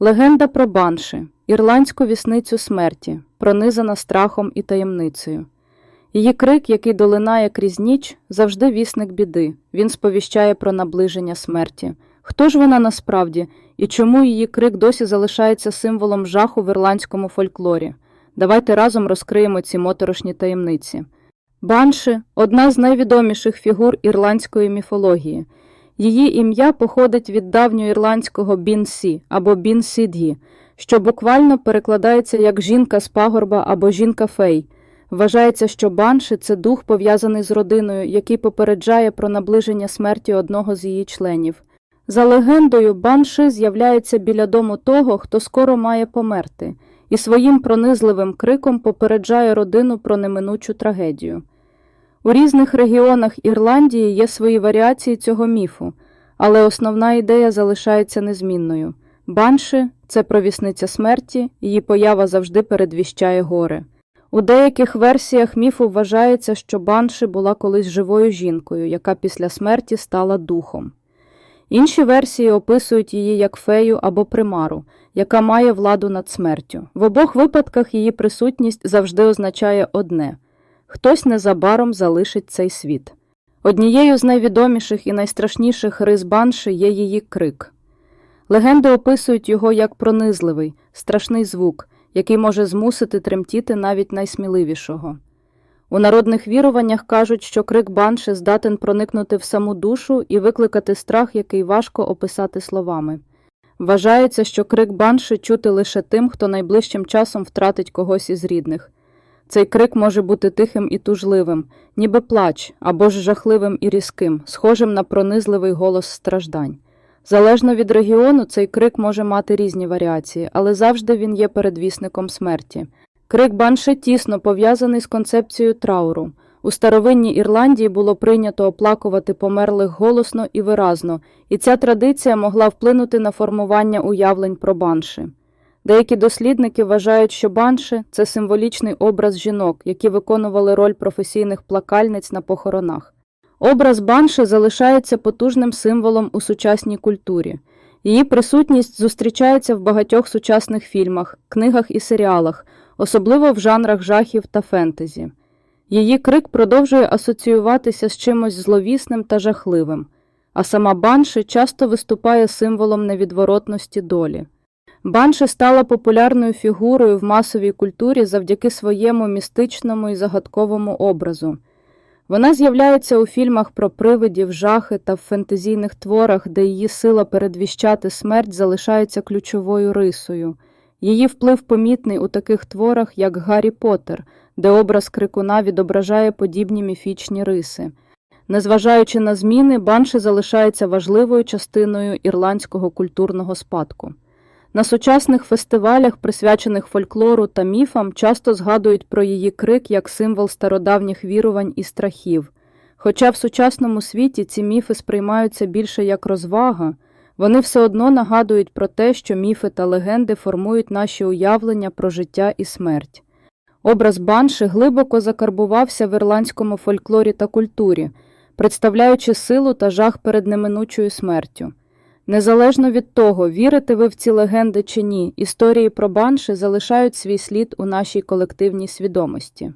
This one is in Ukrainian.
Легенда про банши, ірландську вісницю смерті, пронизана страхом і таємницею. Її крик, який долинає крізь ніч, завжди вісник біди. Він сповіщає про наближення смерті. Хто ж вона насправді і чому її крик досі залишається символом жаху в ірландському фольклорі? Давайте разом розкриємо ці моторошні таємниці. Банши одна з найвідоміших фігур ірландської міфології. Її ім'я походить від давньоірландського бін-сі або бін-сід'ї, що буквально перекладається як жінка з пагорба або жінка фей. Вважається, що банши це дух, пов'язаний з родиною, який попереджає про наближення смерті одного з її членів. За легендою, банши з'являється біля дому того, хто скоро має померти, і своїм пронизливим криком попереджає родину про неминучу трагедію. У різних регіонах Ірландії є свої варіації цього міфу, але основна ідея залишається незмінною. Банши це провісниця смерті, її поява завжди передвіщає горе. У деяких версіях міфу вважається, що банши була колись живою жінкою, яка після смерті стала духом. Інші версії описують її як фею або примару, яка має владу над смертю. В обох випадках її присутність завжди означає одне хтось незабаром залишить цей світ. Однією з найвідоміших і найстрашніших рис банши є її крик. Легенди описують його як пронизливий, страшний звук, який може змусити тремтіти навіть найсміливішого. У народних віруваннях кажуть, що крик банши здатен проникнути в саму душу і викликати страх, який важко описати словами. Вважається, що крик банши чути лише тим, хто найближчим часом втратить когось із рідних. Цей крик може бути тихим і тужливим, ніби плач, або ж жахливим і різким, схожим на пронизливий голос страждань. Залежно від регіону, цей крик може мати різні варіації, але завжди він є передвісником смерті. Крик банши тісно пов'язаний з концепцією трауру. У старовинній Ірландії було прийнято оплакувати померлих голосно і виразно, і ця традиція могла вплинути на формування уявлень про банши. Деякі дослідники вважають, що банши це символічний образ жінок, які виконували роль професійних плакальниць на похоронах. Образ банши залишається потужним символом у сучасній культурі. Її присутність зустрічається в багатьох сучасних фільмах, книгах і серіалах, особливо в жанрах жахів та фентезі. Її крик продовжує асоціюватися з чимось зловісним та жахливим, а сама банши часто виступає символом невідворотності долі. Банши стала популярною фігурою в масовій культурі завдяки своєму містичному і загадковому образу. Вона з'являється у фільмах про привидів, жахи та в фентезійних творах, де її сила передвіщати смерть залишається ключовою рисою. Її вплив помітний у таких творах, як Гаррі Поттер, де образ крикуна відображає подібні міфічні риси. Незважаючи на зміни, банши залишається важливою частиною ірландського культурного спадку. На сучасних фестивалях, присвячених фольклору та міфам, часто згадують про її крик як символ стародавніх вірувань і страхів. Хоча в сучасному світі ці міфи сприймаються більше як розвага, вони все одно нагадують про те, що міфи та легенди формують наші уявлення про життя і смерть. Образ банши глибоко закарбувався в ірландському фольклорі та культурі, представляючи силу та жах перед неминучою смертю. Незалежно від того, вірите ви в ці легенди чи ні, історії про банши залишають свій слід у нашій колективній свідомості.